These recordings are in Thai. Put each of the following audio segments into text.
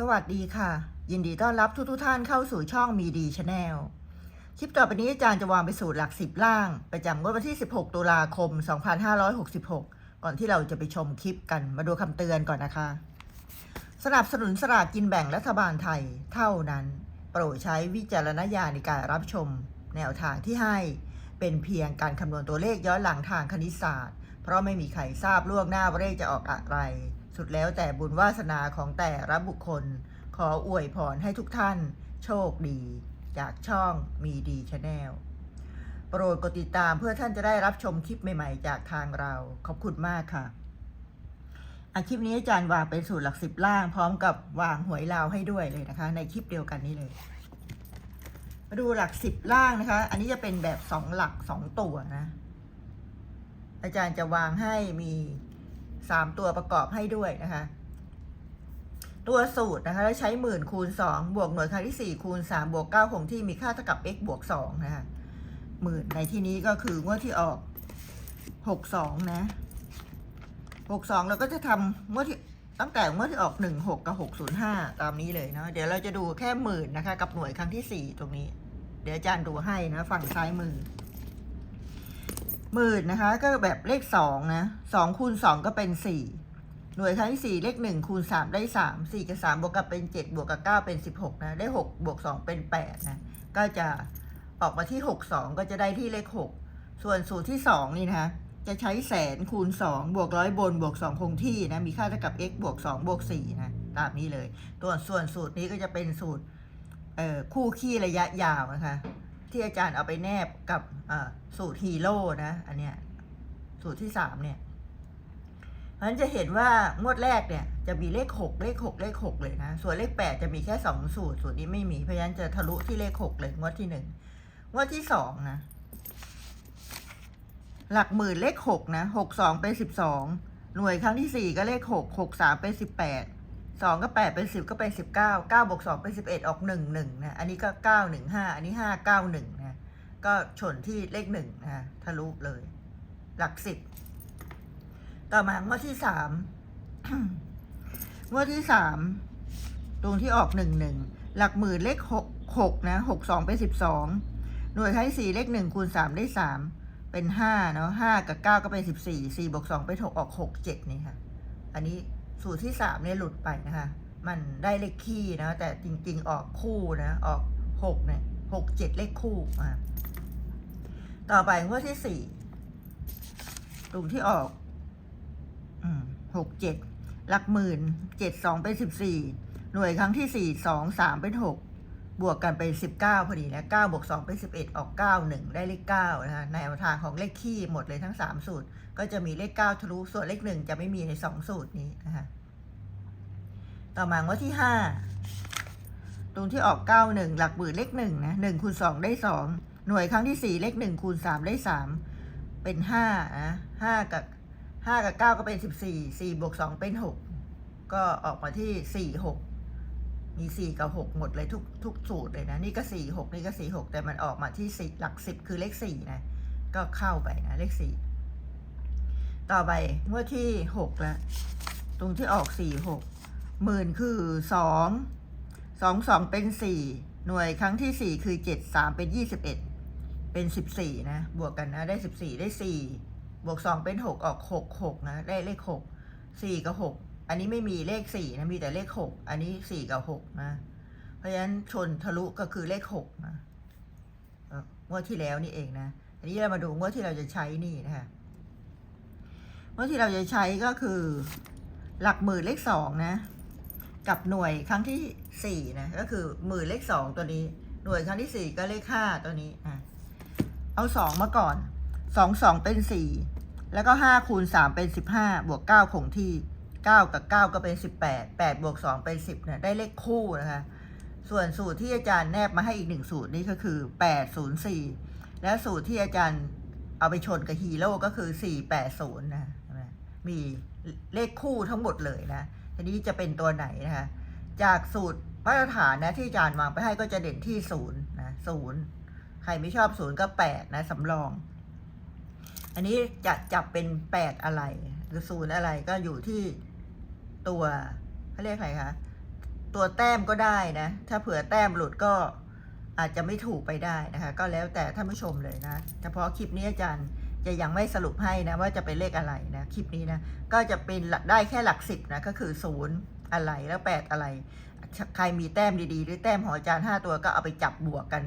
สวัสดีค่ะ ยินดีต้อนรับทุกทุกท่านเข้าสู่ช่องมีดีชาแนลคลิปต่อไปนี้อาจารย์จะวางไปสู่หลักสิบล่าง ประจำวดวันที่ 16 ตุลาคม 2566 ก่อนที่เราจะไปชมคลิปกันมาดูคำเตือนก่อนนะคะ สนับสนุนสลากกินแบ่งรัฐบาลไทยเท่านั้น โปรดใช้วิจารณญาณในการรับชม แนวทางที่ให้เป็นเพียงการคำนวณตัวเลขย้อนหลังทางคณิตศาสตร์ เพราะไม่มีใครทราบล่วงหน้าว่าเลขจะออกอะไร สุดแล้วแต่บุญวาสนาของแต่ละบุคคล ขออวยพรให้ทุกท่าน โชคดี จากช่องมีดีชาแนลโปรดกดติดตามเพื่อท่านจะได้รับชมคลิปใหม่ๆ จากทางเรา ขอบคุณมากค่ะอาคลิปนี้อาจารย์วางเป็นสูตรหลักสิบล่าง พร้อมกับวางหวยลาวให้ด้วยเลยนะคะ ในคลิปเดียวกันนี้เลย มาดูหลักสิบล่างนะคะ อันนี้จะเป็นแบบสองหลักสองตัวนะ อาจารย์จะวางให้มี สามตัวประกอบให้ด้วยนะคะ ตัวสูตรนะคะ แล้วใช้หมื่นคูณสองบวกหน่วยครั้งที่สี่คูณสามบวกเก้าคงที่มีค่าเท่ากับ x บวกสองนะคะหมื่นในที่นี้ก็คืองวดที่ออกหกสองนะหกสองเราก็จะทำงวดที่ตั้งแต่งวดที่ออกหนึ่งหกกับหกศูนย์ห้าตามนี้เลยเนาะเดี๋ยวเราจะดูแค่หมื่นนะคะ กับหน่วยครั้งที่สี่ตรงนี้ เดี๋ยวอาจารย์ดูให้นะ ฝั่งซ้ายมือ หมื่นนะคะ ก็แบบเลขสองนะสองคูณสองก็เป็นสี่หน่วยครั้งที่สี่เลขหนึ่งคูณสามได้สามสี่กับสามบวกกับเป็นเจ็ดบวกกับเก้าเป็นสิบหกนะได้หกบวกสองเป็นแปดนะก็จะออกมาที่หกสองก็จะได้ที่เลขหกส่วนสูตรที่สองนี่นะคะจะใช้แสนคูณสองบวกร้อยบน บวกสองคงที่นะ มีค่าเท่ากับ x บวกสองบวกสี่นะ ตามนี้เลย ตัวส่วนสูตรนี้ก็จะเป็นสูตรคู่ขี้ระยะยาวนะคะ ที่อาจารย์เอาไปแนบกับสูตรฮีโร่นะ อันเนี้ยสูตรที่สามเนี่ยเพราะฉะนั้นจะเห็นว่างวดแรกเนี่ยจะมีเลขหกเลขหกเลขหกเลยนะ ส่วนเลขแปดจะมีแค่สองสูตร สูตรนี้ไม่มีเพราะฉะนั้นจะทะลุที่เลขหกเลยงวดที่หนึ่งงวดที่สองนะหลักหมื่นเลขหกนะหกสองเป็นสิบสองหน่วยครั้งที่สี่ก็เลขหกหกสามเป็นสิบแปด สองก็แปดเป็นสิบก็เป็นสิบเก้าเก้าบวกสองเป็นสิบเอ็ดออกหนึ่งหนึ่งนะอันนี้ก็เก้าหนึ่งห้าอันนี้ห้าเก้าหนึ่งนะก็ชนที่เลขหนึ่งนะทะลุเลย หลักสิบต่อมางวดที่สามงวดที่สามตรงที่ออกหนึ่งหนึ่งหลักหมื่นเลขหกหกนะหกสองเป็นสิบสองหน่วยครั้งที่สี่เลขหนึ่งคูณสามได้สามเป็นห้าเนาะห้ากับเก้าก็เป็นสิบสี่สี่บวกสองเป็นหกออกหกเจ็ดนี่ค่ะ อันนี้ สูตรที่สามเนี่ยหลุดไปนะคะ มันได้เลขคี่นะ แต่จริง ๆ ออกคู่นะ ออกหกเนี่ยหกเจ็ดเลขคู่อะต่อไปงวดที่สี่ตุ่มที่ออกหกเจ็ดหลักหมื่นเจ็ดสองเป็นสิบสี่หน่วยครั้งที่สี่สองสามเป็นหก บวกกันเป็นสิบเก้าพอดีนะเก้าบวกสองเป็นสิบเอ็ดออกเก้าหนึ่งได้เลขเก้านะคะในทางของเลขคี่หมดเลยทั้งสามสูตร ก็จะมีเลขเก้าทะลุ ส่วนเลขหนึ่งจะไม่มีในสองสูตรนี้นะคะต่อมางวดที่ห้าตรงที่ออกเก้าหนึ่งหลักหมื่นเลขหนึ่งนะหนึ่งคูณสองได้สองหน่วยครั้งที่สี่เลขหนึ่งคูณสามได้สามเป็นห้านะห้ากับห้ากับเก้าก็เป็นสิบสี่สี่บวกสองเป็นหกก็ออกมาที่สี่หก มีสี่กับหกหมดเลยทุกทุกสูตรเลยนะ นี่ก็สี่หกนี่ก็สี่หกแต่มันออกมาที่สี่หลักสิบคือเลขสี่นะ ก็เข้าไปนะเลขสี่ต่อไปงวดที่หกแล้วตรงที่ออกสี่หกหมื่นคือสองสองสองเป็นสี่หน่วยครั้งที่สี่คือเจ็ดสามเป็นยี่สิบเอ็ดเป็นสิบสี่นะ บวกกันนะได้สิบสี่ได้สี่บวกสองเป็นหกออกหกหกนะ ได้เลขหกสี่กับหก อันนี้ไม่มีเลขสี่นะมีแต่เลขหกอันนี้สี่กับหกนะ เพราะฉะนั้นชนทะลุก็คือเลขหกนะเอ่องวดที่แล้วนี่เองนะ อันนี้เรามาดูงวดที่เราจะใช้นี่นะคะงวดที่เราจะใช้ก็คือ หลักหมื่นเลขสองนะ กับหน่วยครั้งที่สี่นะก็คือหมื่นเลขสองตัวนี้ หน่วยครั้งที่สี่ก็เลขห้าตัวนี้อะเอาสองมาก่อนสองสองเป็นสี่แล้วก็ห้าคูณสามเป็นสิบห้าบวกเก้าคงที่ เก้ากับเก้าก็เป็นสิบแปดแปดบวกสองเป็นสิบเนี่ยได้เลขคู่นะคะ ส่วนสูตรที่อาจารย์แนบมาให้อีกหนึ่งสูตรนี่ก็คือแปดศูนย์สี่และสูตรที่อาจารย์เอาไปชนกับฮีโร่ก็คือสี่แปดศูนย์นะมมีเลขคู่ทั้งหมดเลยนะ ทีนี้จะเป็นตัวไหนนะคะ จากสูตรมาตรฐานนะที่อาจารย์วางไปให้ก็จะเด่นที่ศูนย์นะศูนย์ใครไม่ชอบศูนย์ก็แปดนะสำรอง อันนี้จะจับเป็นแปดอะไร หรือศูนย์อะไรก็อยู่ที่ ตัวเขาเรียกอะไรคะตัวแต้มก็ได้นะ ถ้าเผื่อแต้มหลุดก็อาจจะไม่ถูกไปได้นะคะ ก็แล้วแต่ท่านผู้ชมเลยนะเฉพาะคลิปนี้อาจารย์จะยังไม่สรุปให้นะว่าจะเป็นเลขอะไรนะคลิปนี้นะก็จะเป็นได้แค่หลักสิบนะก็คือศูนย์อะไรแล้วแปดอะไร ใครมีแต้มดีๆ หรือแต้มขออาจารย์ห้าตัวก็เอาไปจับบวกกัน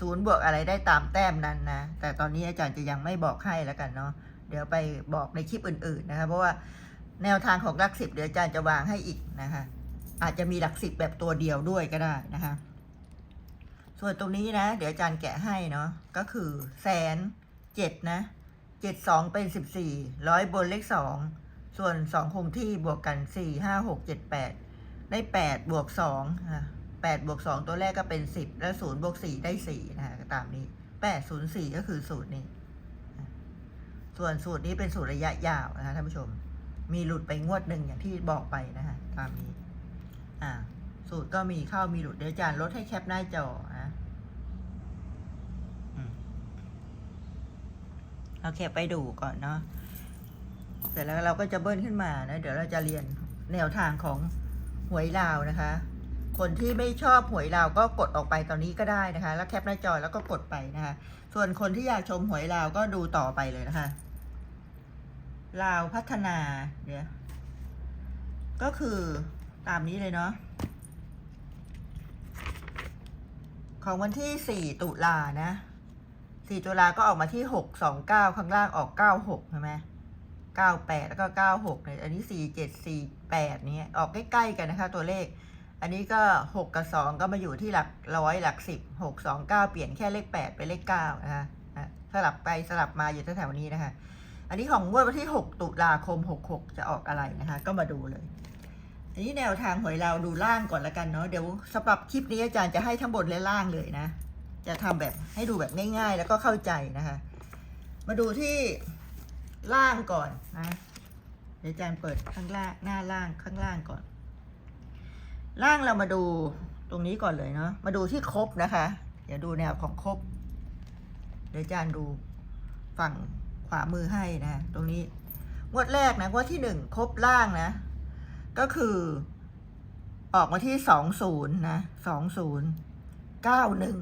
ศูนย์บวกอะไรได้ตามแต้มนั้นนะแต่ตอนนี้อาจารย์จะยังไม่บอกให้แล้วกันเนาะเดี๋ยวไปบอกในคลิปอื่นๆนะคะเพราะว่า แนวทางของหลักสิบเดี๋ยวอาจารย์จะวางให้อีกนะคะอาจจะมีหลักสิบแบบตัวเดียวด้วยก็ได้นะคะ ส่วนตรงนี้นะ เดี๋ยวอาจารย์แกะให้เนาะก็คือแสนเจ็ดนะเจ็ดสองเป็นสิบสี่ร้อยบนเลขสองส่วนสองคงที่บวกกันสี่ห้าหกเจ็ดแปดได้แปดบวกสองอะแปดบวกสองตัวแรกก็เป็นสิบแล้วศูนย์บวกสี่ได้สี่นะคะตามนี้แปดศูนย์สี่ก็คือสูตรนี้ ส่วนสูตรนี้เป็นสูตรระยะยาวนะคะท่านผู้ชม มีหลุดไปงวดหนึ่งอย่างที่บอกไปนะคะตามนี้ อ่า สูตรก็มีเข้ามีหลุดเดี๋ยวอาจารย์ลดให้แคปหน้าจอนะอืมเอาแคปไปดูก่อนเนาะเสร็จแล้วเราก็จะเบิ้ลขึ้นมานะเดี๋ยวเราจะเรียนแนวทางของหวยลาวนะคะ คนที่ไม่ชอบหวยลาวก็กดออกไปตอนนี้ก็ได้นะคะ แล้วแคปหน้าจอแล้วก็กดไปนะคะ ส่วนคนที่อยากชมหวยลาวก็ดูต่อไปเลยนะคะ ลาวพัฒนาเดี๋ยวก็คือตามนี้เลยเนาะของวันที่ 4 ตุลานะ 4 ตุลาก็ออกมาที่ 629 ข้างล่างออก 96 ใช่ไหม98 แล้วก็ 96เนี่ยอันนี้ 47 48เนี้ยออกใกล้ๆกันนะคะ ตัวเลข อันนี้ก็ 6 กับ 2 ก็มาอยู่ที่หลักร้อยหลัก 10 6 2 9 เปลี่ยนแค่เลข8เป็นเลข9นะคะอะสลับไปสลับมาอยู่แถวๆนี้นะคะ อันนี้ของงวดวันที่ 6 ตุลาคม 66 จะออกอะไรนะคะ ก็มาดูเลยอันนี้แนวทางหวยเราดูล่างก่อนละกันเนาะเดี๋ยวสำหรับคลิปนี้อาจารย์จะให้ทั้งบนและล่างเลยนะ จะทำแบบให้ดูแบบง่ายๆ แล้วก็เข้าใจนะคะ มาดูที่ล่างก่อนนะเดี๋ยวอาจารย์เปิดข้างล่างหน้าล่างข้างล่างก่อน ล่างเรามาดูตรงนี้ก่อนเลยเนาะมาดูที่ครบนะคะ เดี๋ยวดูแนวของครบเดี๋ยวอาจารย์ดูฝั่ง ขวามือให้นะ ตรงนี้ งวดแรกนะงวดที่หนึ่งครบล่างนะ ก็คือ ออกมาที่สองศูนย์นะสองศูนย์เก้าหนึ่ง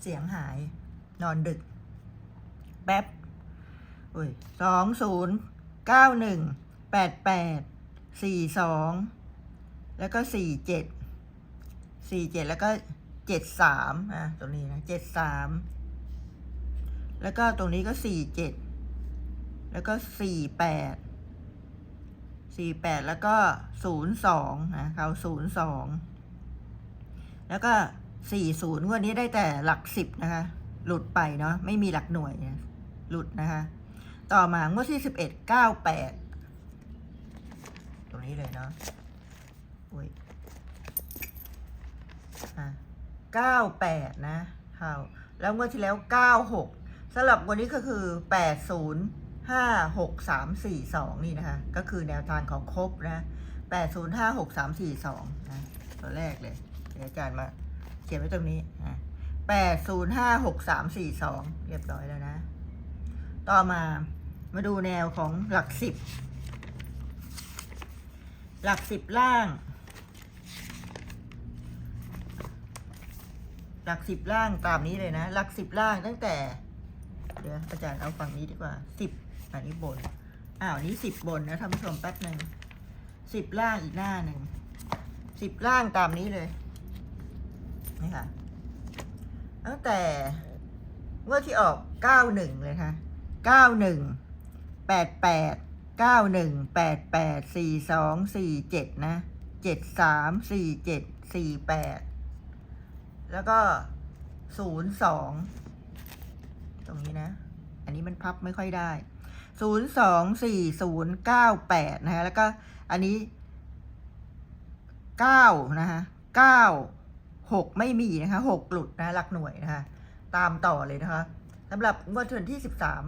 เสียงหาย นอนดึก แป๊บอุ้ยสองศูนย์เก้าหนึ่งแปดแปดสี่สองแล้วก็สี่เจ็ดสี่เจ็ดแล้วก็เจ็ดสามอะตรงนี้นะเจ็ดสาม แล้วก็ตรงนี้ก็สี่เจ็ดแล้วก็สี่แปดสี่แปดแล้วก็ศูนย์สองนะเขาศูนย์สองแล้วก็สี่ศูนย์วันนี้ได้แต่หลักสิบนะคะ หลุดไปเนาะไม่มีหลักหน่วยนะหลุดนะคะ ต่อมางวดที่สิบเอ็ดเก้าแปดตรงนี้เลยเนาะอุ้ยอะเก้าแปดนะเขาแล้วงวดที่แล้วเก้าหก สำหรับวันนี้ก็คือแปดศูนย์ห้าหกสามสี่สองนี่นะคะ ก็คือแนวทางของครบนะแปดศูนย์ห้าหกสามสี่สองนะ ตัวแรกเลย เดี๋ยวอาจารย์มาเขียนไว้ตรงนี้นะแปดศูนย์ห้าหกสามสี่สองเรียบร้อยแล้วนะ ต่อมามาดูแนวของหลักสิบ หลักสิบล่าง หลักสิบล่างตามนี้เลยนะ หลักสิบล่างตั้งแต่ เดี๋ยวอาจารย์เอาฝั่งนี้ดีกว่าสิบอันนี้บน อ้าวนี้สิบบนนะท่านผู้ชมแป๊บหนึ่งสิบล่างอีกหน้าหนึ่งสิบล่างตามนี้เลยนี่ค่ะตั้งแต่เมื่อที่ออกเก้าหนึ่งเลยค่ะเก้าหนึ่งแปดแปดเก้าหนึ่งแปดแปดสี่สองสี่เจ็ดนะเจ็ดสามสี่เจ็ดสี่แปดแล้วก็ศูนย์สอง ตรงนี้นะ อันนี้มันพับไม่ค่อยได้ศูนย์สองสี่ศูนย์เก้าแปดนะฮะแล้วก็อันนี้เก้านะฮะเก้าหกไม่มีนะคะหกหลุดนะหลักหน่วยนะคะ ตามต่อเลยนะคะสำหรับงวดวันที่สิบสาม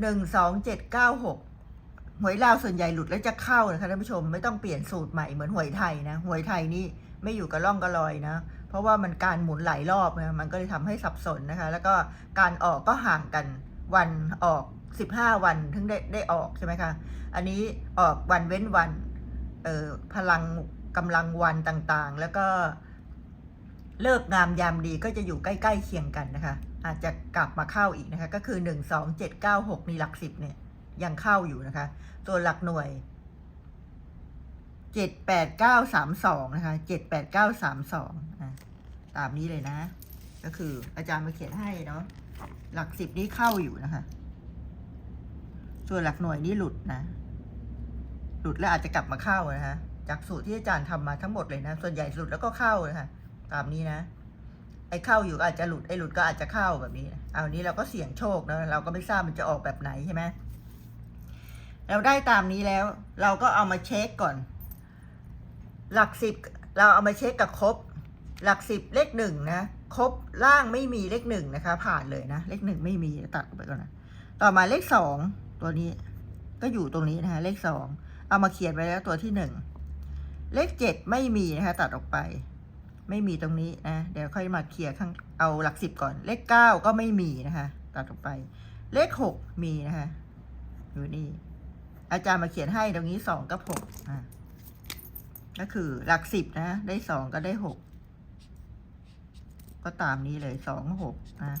หนึ่งสองเจ็ดเก้าหกหวยลาวส่วนใหญ่หลุดแล้วจะเข้านะคะท่านผู้ชมไม่ต้องเปลี่ยนสูตรใหม่เหมือนหวยไทยนะหวยไทยนี่ไม่อยู่กับร่องกับรอยนะ เพราะว่ามันการหมุนหลายรอบนะมันก็เลยทำให้สับสนนะคะ แล้วก็การออกก็ห่างกันวันออก 15 วันถึงได้ได้ออกใช่ไหมคะ อันนี้ออกวันเว้นวันเออพลังกำลังวันต่างๆ แล้วก็เลิกงามยามดีก็จะอยู่ใกล้ๆเคียงกันนะคะ อาจจะกลับมาเข้าอีกนะคะ ก็คือหนึ่งสองเจ็ดเก้าหกนี่หลักสิบเนี่ยยังเข้าอยู่นะคะ ตัวหลักหน่วย เจ็ดแปดเก้าสามสองนะคะเจ็ดแปดเก้าสามสองตามนี้เลยนะ ก็คืออาจารย์มาเขียนให้เนาะหลักสิบนี้เข้าอยู่นะคะ ส่วนหลักหน่วยนี่หลุดนะ หลุดแล้วอาจจะกลับมาเข้านะคะจากสูตรที่อาจารย์ทำมาทั้งหมดเลยนะ ส่วนใหญ่หลุดแล้วก็เข้านะคะตามนี้นะไอ้เข้าอยู่อาจจะหลุดไอ้หลุดก็อาจจะเข้าแบบนี้นะเอานี้เราก็เสี่ยงโชคนะเราก็ไม่ทราบมันจะออกแบบไหนใช่ไหมเราได้ตามนี้แล้ว เราก็เอามาเช็คก่อน หลักสิบเราเอามาเช็คกับครบ หลักสิบเลขหนึ่งนะครบล่างไม่มีเลขหนึ่งนะคะ ผ่านเลยนะ เลขหนึ่งไม่มีตัดไปก่อนนะต่อมาเลขสองตัวนี้ก็อยู่ตรงนี้นะคะเลขสองเอามาเขียนไว้แล้วตัวที่หนึ่งเลขเจ็ดไม่มีนะคะตัดออกไป ไม่มีตรงนี้นะเดี๋ยวค่อยมาเคลียร์ข้างเอาหลักสิบก่อน เลขเก้าก็ไม่มีนะคะตัดออกไป เลขหกมีนะคะอยู่นี่อาจารย์มาเขียนให้ตรงนี้สองกับหกอะ ก็คือหลักสิบนะ ได้สองก็ได้หกก็ตามนี้เลยสองหกนะ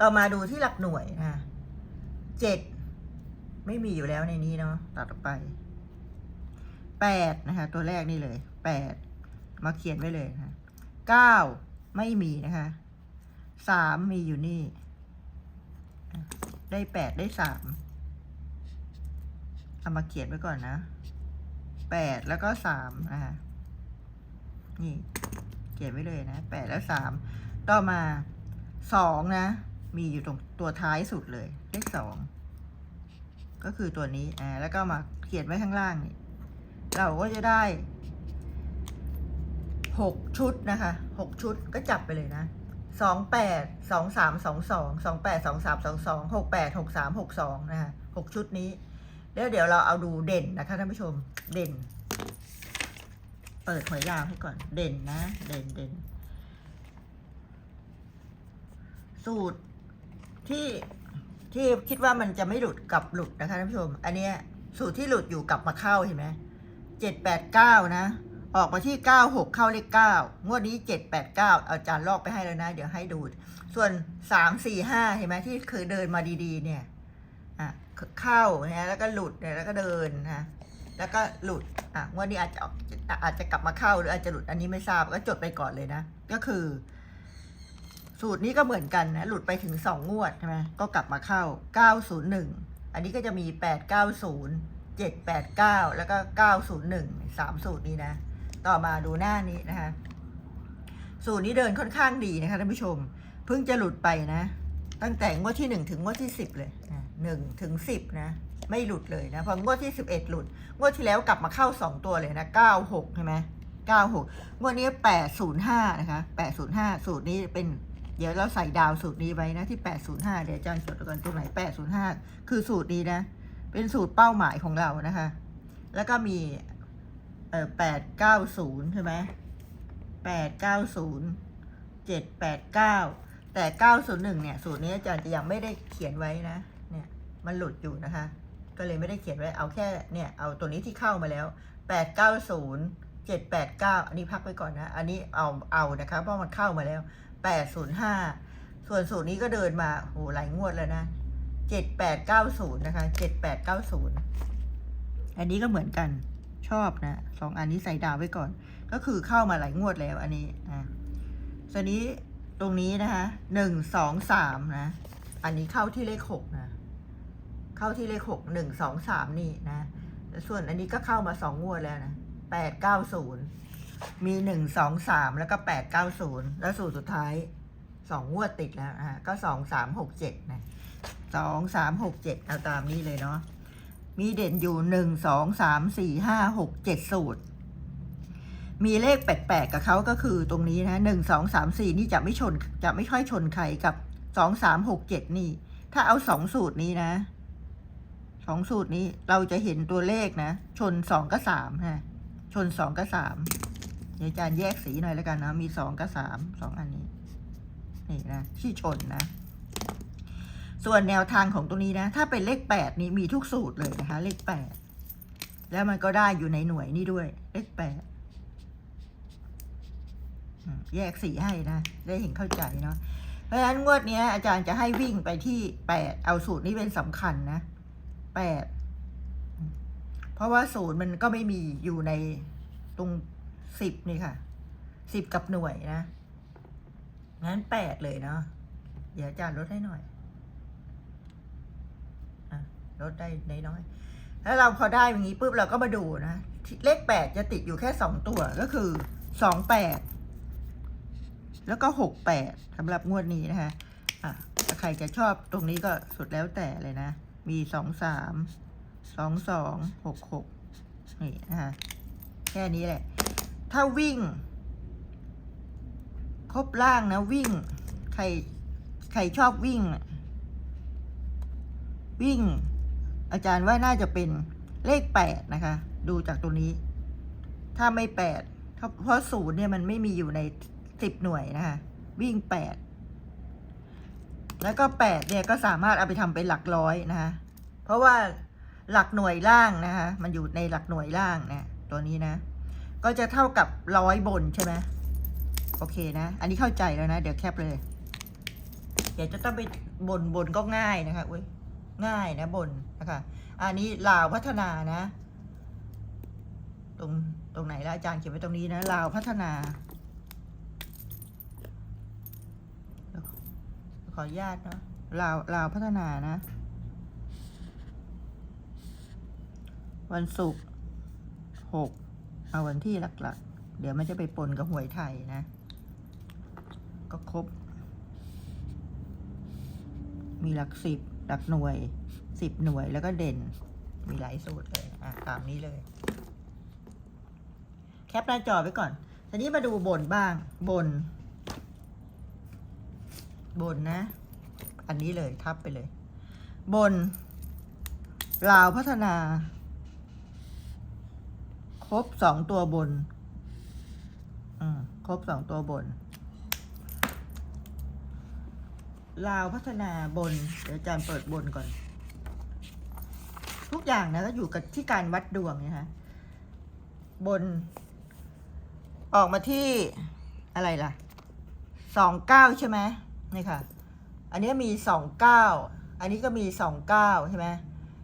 ต่อมาดูที่หลักหน่วยนะเจ็ดไม่มีอยู่แล้วในนี้เนาะตัดออกไปแปดนะคะ ตัวแรกนี่เลยแปดมาเขียนไว้เลยนะคะเก้าไม่มีนะคะสามมีอยู่นี่ ได้แปดได้สามเอามาเขียนไว้ก่อนนะ แปดแล้วก็สามนะคะนี่เขียนไว้เลยนะแปดแล้วสามต่อมาสองนะ มีอยู่ตรงตัวท้ายสุดเลย เลขสองก็คือตัวนี้อ่าแล้วก็มาเขียนไว้ข้างล่างนี่เราก็จะได้หกชุดนะคะหกชุดก็จับไปเลยนะสองแปดสองสามสองสองสองแปดสองสามสองสองหกแปดหกสามหกสองนะคะหกชุดนี้ แล้วเดี๋ยวเราเอาดูเด่นนะคะท่านผู้ชมเด่น เปิดหวยลาวให้ก่อนเด่นนะ เด่นเด่นสูตรที่ที่คิดว่ามันจะไม่หลุดกับหลุดนะคะท่านผู้ชม อันเนี้ยสูตรที่หลุดอยู่กลับมาเข้าเห็นไหมเจ็ดแปดเก้านะ ออกมาที่เก้าหกเข้าเลขเก้างวดนี้เจ็ดแปดเก้าอาจารย์ลอกไปให้แล้วนะ เดี๋ยวให้ดู ส่วนสามสี่ห้าเห็นไหมที่เคยเดินมาดีๆ เนี่ย เข้านะแล้วก็หลุดเนี่ยแล้วก็เดินนะแล้วก็หลุดอะงวดนี้อาจจะออกอาจจะกลับมาเข้าหรืออาจจะหลุดอันนี้ไม่ทราบก็จดไปก่อนเลยนะ ก็คือ สูตรนี้ก็เหมือนกันนะหลุดไปถึงสองงวดใช่ไหมก็กลับมาเข้าเก้าศูนย์หนึ่งอันนี้ก็จะมีแปดเก้าศูนย์เจ็ดแปดเก้าแล้วก็เก้าศูนย์หนึ่งสามสูตรนี้นะ ต่อมาดูหน้านี้นะคะ สูตรนี้เดินค่อนข้างดีนะคะท่านผู้ชม เพิ่งจะหลุดไปนะ ตั้งแต่งวดที่หนึ่งถึงงวดที่สิบเลยนะหนึ่งถึงสิบนะ ไม่หลุดเลยนะพองวดที่สิบเอ็ดหลุด งวดที่แล้วกลับมาเข้าสองตัวเลยนะเก้าหกใช่ไหมเก้าหกงวดนี้แปดศูนย์ห้านะคะแปดศูนย์ห้าสูตรนี้เป็นเดี๋ยวเราใส่ดาวสูตรนี้ไว้นะที่แปดศูนย์ห้าเดี๋ยวอาจารย์จดกันตรงไหนแปดศูนย์ห้าคือสูตรนี้นะ เป็นสูตรเป้าหมายของเรานะคะ แล้วก็มีเออแปดเก้าศูนย์ใช่ไหมแปดเก้าศูนย์เจ็ดแปดเก้า แต่เก้าศูนย์หนึ่งเนี่ย สูตรนี้อาจารย์จะยังไม่ได้เขียนไว้นะ เนี่ย มันหลุดอยู่นะคะ ก็เลยไม่ได้เขียนไว้ เอาแค่ เนี่ย เอาตัวนี้ที่เข้ามาแล้วแปดเก้าศูนย์เจ็ดแปดเก้าอันนี้พักไว้ก่อนนะ อันนี้เอา เอานะคะ เพราะมันเข้ามาแล้วแปดศูนย์ห้าส่วนสูตรนี้ก็เดินมาโหหลายงวดแล้วนะเจ็ดแปดเก้าศูนย์นะคะเจ็ดแปดเก้าศูนย์อันนี้ก็เหมือนกัน ชอบนะสองอันนี้ใส่ดาวไว้ก่อน ก็คือเข้ามาหลายงวดแล้วอันนี้ อะส่วนนี้ ตรงนี้นะคะหนึ่งสองสามนะ อันนี้เข้าที่เลขหกนะ เข้าที่เลขหกหนึ่งสองสามนี่นะ ส่วนอันนี้ก็เข้ามาสองงวดแล้วนะแปดเก้าศูนย์มีหนึ่งสองสามแล้วก็แปดเก้าศูนย์แล้วสูตรสุดท้ายสองงวดติดแล้วนะก็สองสามหกเจ็ดนะสองสามหกเจ็ดเอาตามนี้เลยเนาะมีเด่นอยู่หนึ่งสองสามสี่ห้าหกเจ็ดสูตร มีเลขแปลกๆกับเขาก็คือตรงนี้นะหนึ่งสองสามสี่นี่จะไม่ชนจะไม่ค่อยชนใครกับสองสามหกเจ็ดนี่ ถ้าเอาสองสูตรนี้นะสองสูตรนี้เราจะเห็นตัวเลขนะ ชนสองกับสามฮะชนสองกับสามเดี๋ยวอาจารย์แยกสีหน่อยแล้วกันนะ มีสองกับสามสองอันนี้ นี่นะที่ชนนะ ส่วนแนวทางของตรงนี้นะ ถ้าเป็นเลขแปดนี่มีทุกสูตรเลยนะคะ เลขแปดแล้วมันก็ได้อยู่ในหน่วยนี่ด้วย เลขแปด แยกสีให้นะ ได้เห็นเข้าใจเนาะเพราะฉะนั้นงวดนี้อาจารย์จะให้วิ่งไปที่แปดเอาสูตรนี้เป็นสำคัญนะแปดเพราะว่าศูนย์มันก็ไม่มีอยู่ในตรงสิบนี่ค่ะสิบกับหน่วยนะงั้นแปดเลยเนาะเดี๋ยวอาจารย์ลดให้หน่อยอลดได้น้อยๆแล้วเราพอได้อย่างนี้ปุ๊บเราก็มาดูนะ เลขแปดจะติดอยู่แค่สองตัวก็คือสองแปด แล้วก็หกแปดสำหรับงวดนี้นะคะอะถ้าใครจะชอบตรงนี้ก็สุดแล้วแต่เลยนะ มีสองสามสองสองหกหกนี่นะคะแค่นี้แหละ ถ้าวิ่ง ครบล่างนะวิ่ง ใครใครชอบวิ่ง วิ่ง อาจารย์ว่าน่าจะเป็นเลขแปดนะคะ ดูจากตัวนี้ ถ้าไม่แปดเพราะศูนย์เนี่ยมันไม่มีอยู่ใน สิบหน่วยนะคะวิ่งแปดแล้วก็แปดเนี่ยก็สามารถเอาไปทำเป็นหลักร้อยนะคะเพราะว่าหลักหน่วยล่างนะคะมันอยู่ในหลักหน่วยล่างเนี่ยตัวนี้นะ ก็จะเท่ากับร้อยบนใช่ไหมโอเคนะ อันนี้เข้าใจแล้วนะ เดี๋ยวแคปเลยเดี๋ยวจะต้องไปบนบนก็ง่ายนะคะอุ้ยง่ายนะบนนะคะ อันนี้ลาวพัฒนานะ ตรงตรงไหนละอาจารย์เขียนไว้ตรงนี้นะลาวพัฒนา ขออนุญาตเนาะลาวลาวพัฒนานะ วันศุกร์หกเอาวันที่หลักๆ เดี๋ยวมันจะไปปนกับหวยไทยนะ ก็ครบ มีหลักสิบหลักหน่วยสิบหน่วยแล้วก็เด่น มีหลายสูตรเลย อะ ตามนี้เลย แคปหน้าจอไว้ก่อนทีนี้มาดูบนบ้างบน บนนะ อันนี้เลยทับไปเลย บนลาวพัฒนา ครบสองตัวบน อืมครบสองตัวบน ลาวพัฒนาบน เดี๋ยวอาจารย์เปิดบนก่อน ทุกอย่างนะก็อยู่กับที่การวัดดวงนะคะบน ออกมาที่อะไรล่ะสองเก้าใช่ไหม นี่ค่ะ อันนี้มีสองเก้าอันนี้ก็มีสองเก้าใช่ไหม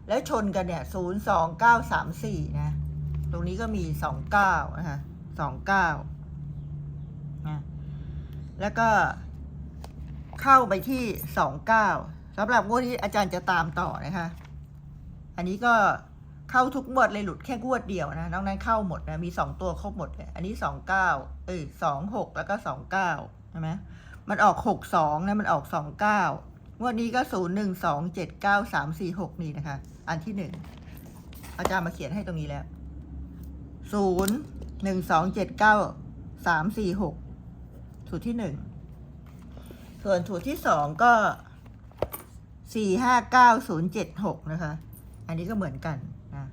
แล้วชนกันเนี่ยศูนย์สองเก้าสามสี่นะ ตรงนี้ก็มีสองเก้านะคะสองเก้านะแล้วก็เข้าไปที่สองเก้าสำหรับงวดที่อาจารย์จะตามต่อนะคะ อันนี้ก็เข้าทุกงวดเลยหลุดแค่งวดเดียวนะนอกนั้นเข้าหมดนะ มีสองตัวครบหมดเลย อันนี้สองเก้าเอ้ยสองหกแล้วก็สองเก้าใช่ไหม มันออกหกสองนะ มันออกสองเก้างวดนี้ก็ศูนย์หนึ่งสองเจ็ดเก้าสามสี่หกนี่นะคะ อันที่หนึ่งอาจารย์มาเขียนให้ตรงนี้แล้วศูนย์หนึ่งสองเจ็ดเก้าสามสี่หกสูตรที่หนึ่งส่วนสูตรที่สองก็สี่ห้าเก้าศูนย์เจ็ดหกนะคะ อันนี้ก็เหมือนกันนะ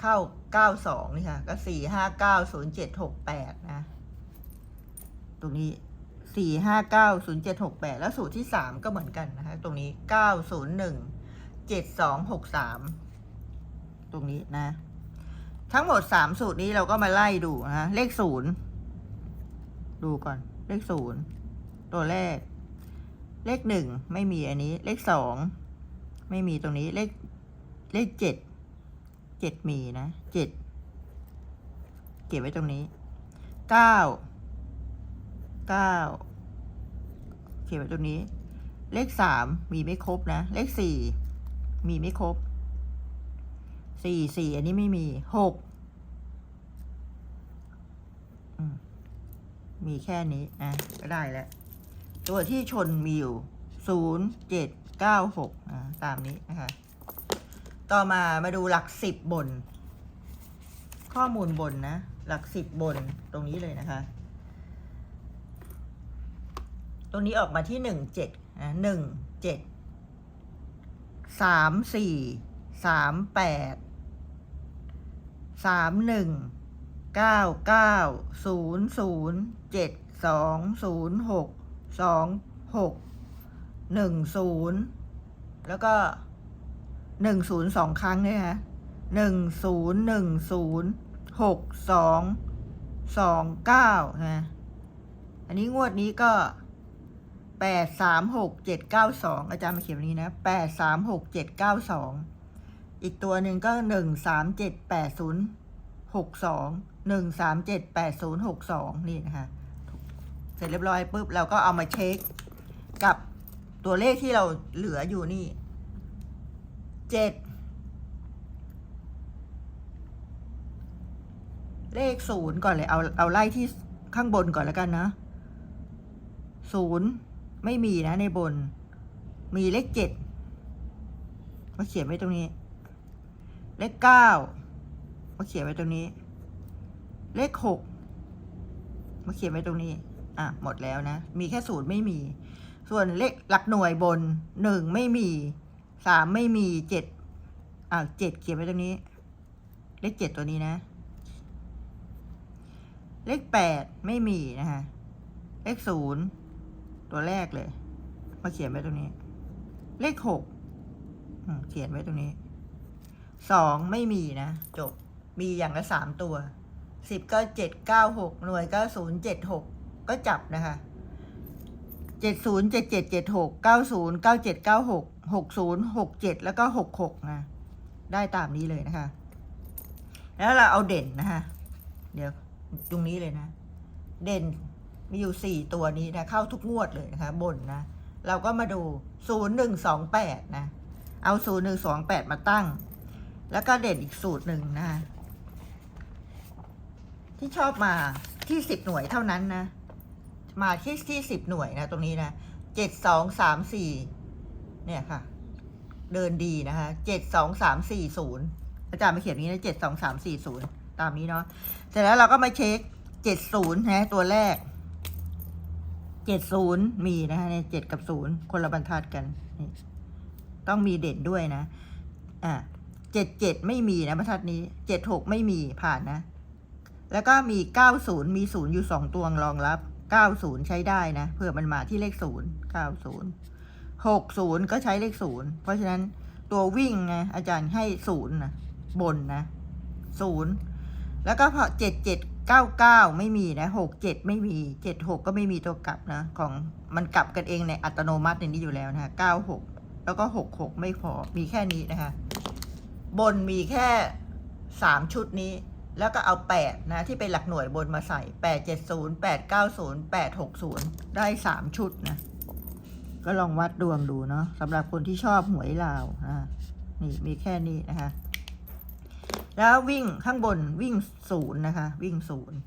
เข้าเก้าสองนี่ค่ะ ก็สี่ห้าเก้าศูนย์เจ็ดหกแปดนะ ตรงนี้ สี่ห้าเก้าศูนย์เจ็ดหกแปดแล้วสูตรที่สามก็เหมือนกันนะคะ ตรงนี้เก้าศูนย์หนึ่งเจ็ดสองหกสามตรงนี้นะ ทั้งหมดสามสูตรนี้เราก็มาไล่ดูนะเลขศูนย์ดูก่อน เลขศูนย์ตัวแรก เลขหนึ่งไม่มีอันนี้ เลขสองไม่มีตรงนี้เลขเลขเจ็ดเจ็ดมีนะเจ็ดเก็บไว้ตรงนี้เก้า เก้าเก็บไว้ตรงนี้ เลขสามมีไม่ครบนะ เลขสี่มีไม่ครบสี่สี่อันนี้ไม่มีหกมีแค่นี้อะก็ได้แล้ว ตัวที่ชนมีอยู่ศูนย์เจ็ดเก้าหกอ่าตามนี้นะคะ ต่อมามาดูหลักสิบบน ข้อมูลบนนะ หลักสิบบนตรงนี้เลยนะคะ ตรงนี้ออกมาที่หนึ่งเจ็ดนะหนึ่งเจ็ดสามสี่สามแปดสามหนึ่งเก้าเก้าศูนย์ศูนย์เจ็ดสองศูนย์หกสองหกหนึ่งศูนย์แล้วก็หนึ่งศูนย์สองครั้งเนี่ยฮะหนึ่งศูนย์หนึ่งศูนย์หกสองสองเก้านะ อันนี้งวดนี้ก็ แปดสามหกเจ็ดเก้าสองอาจารย์มาเขียนแบบนี้นะแปดสามหกเจ็ดเก้าสองอีกตัวหนึ่งก็หนึ่งสามเจ็ดแปดศูนย์หกสองหนึ่งสามเจ็ดแปดศูนย์หกสองนี่นะคะเสร็จเรียบร้อยปุ๊บเราก็เอามาเช็คกับตัวเลขที่เราเหลืออยู่นี่เจ็ดเลขศูนย์ก่อนเลยเอาเอาไล่ที่ข้างบนก่อนแล้วกันนะศูนย์ ไม่มีนะในบน มีเลขเจ็ดมาเขียนไว้ตรงนี้ เลขเก้ามาเขียนไว้ตรงนี้ เลขหกมาเขียนไว้ตรงนี้ อะ หมดแล้วนะ มีแค่ศูนย์ไม่มี ส่วนเลขหลักหน่วยบนหนึ่งไม่มีสามไม่มีเจ็ดอะเจ็ดเขียนไว้ตรงนี้ เลขเจ็ดตัวนี้นะ เลขแปดไม่มีนะคะเลขศูนย์ ตัวแรกเลย มาเขียนไว้ตรงนี้ เลขหกเขียนไว้ตรงนี้ สองไม่มีนะ จบ มีอย่างละสามตัว สิบก็เจ็ดเก้าหกหน่วยก็ศูนย์เจ็ดหกก็จับนะคะเจ็ดศูนย์เจ็ดเจ็ดเจ็ดหกเก้าศูนย์เก้าเจ็ดเก้าหกหกศูนย์หกเจ็ดแล้วก็หกหกนะ ได้ตามนี้เลยนะคะ แล้วเราเอาเด่นนะคะ เดี๋ยวตรงนี้เลยนะ เด่น มีอยู่สี่ตัวนี้นะเข้าทุกงวดเลยนะคะบนนะเราก็มาดูศูนย์หนึ่งสองแปดนะ เอาศูนย์หนึ่งสองแปดมาตั้ง แล้วก็เด่นอีกสูตรหนึ่งนะ ที่ชอบมาที่สิบหน่วยเท่านั้นนะ มาที่ที่สิบหน่วยนะ ตรงนี้นะเจ็ดสองสามสี่เนี่ยค่ะ เดินดีนะคะเจ็ดสองสามสี่ศูนย์อาจารย์มาเขียนนี้นะเจ็ดสองสามสี่ศูนย์ตามนี้เนาะ เสร็จแล้วเราก็มาเช็คเจ็ดศูนย์นะตัวแรก เจ็ดศูนย์มีนะคะเนี่ยเจ็ดกับศูนย์คนละบรรทัดกัน ต้องมีเด่นด้วยนะ อ่าเจ็ดเจ็ดไม่มีนะบรรทัดนี้เจ็ดหกไม่มีผ่านนะ แล้วก็มี90มี0อยู่2ตัวรองรับ90ใช้ได้นะเผื่อมันมาที่เลข0 90 60ก็ใช้เลข0เพราะฉะนั้นตัววิ่งไงอาจารย์ให้0นย์นะบนนะ0แล้วก็พอ77 99 ไม่มีนะ 67 ไม่มี 76 ก็ไม่มีตัวกลับนะ ของมันกลับกันเองในอัตโนมัติในนี้อยู่แล้วนะ96 แล้วก็ 66 ไม่พอ มีแค่นี้นะคะ บนมีแค่ 3 ชุดนี้ แล้วก็เอาแปดนะ ที่เป็นหลักหน่วยบนมาใส่แปดเจ็ดศูนย์แปดเก้าศูนย์แปดหกศูนย์ได้สามชุดนะ ก็ลองวัดดวงดูเนาะสำหรับคนที่ชอบหวยลาวนะ นี่มีแค่นี้นะคะ แล้ววิ่งข้างบนวิ่งศูนย์นะคะ วิ่งศูนย์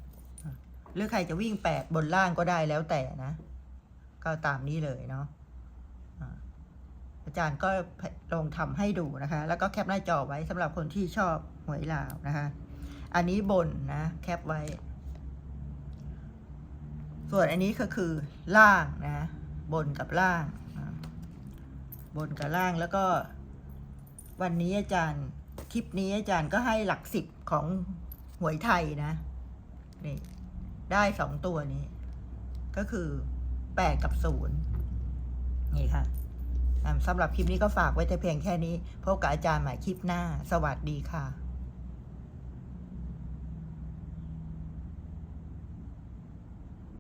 หรือใครจะวิ่งแปดบนล่างก็ได้แล้วแต่นะ ก็ตามนี้เลยเนาะอาจารย์ก็ลองทำให้ดูนะคะ แล้วก็แคปหน้าจอไว้สำหรับคนที่ชอบหวยลาวนะคะ อันนี้บนนะ แคปไว้ ส่วนอันนี้ก็คือล่างนะ บนกับล่าง บนกับล่างแล้วก็ วันนี้อาจารย์ คลิปนี้อาจารย์ก็ให้หลักสิบของหวยไทยนะ นี่ได้สองตัวนี้ ก็คือแปดกับศูนย์นี่ค่ะสำหรับคลิปนี้ก็ฝากไว้แต่เพียงแค่นี้ พบกับอาจารย์ใหม่คลิปหน้า สวัสดีค่ะ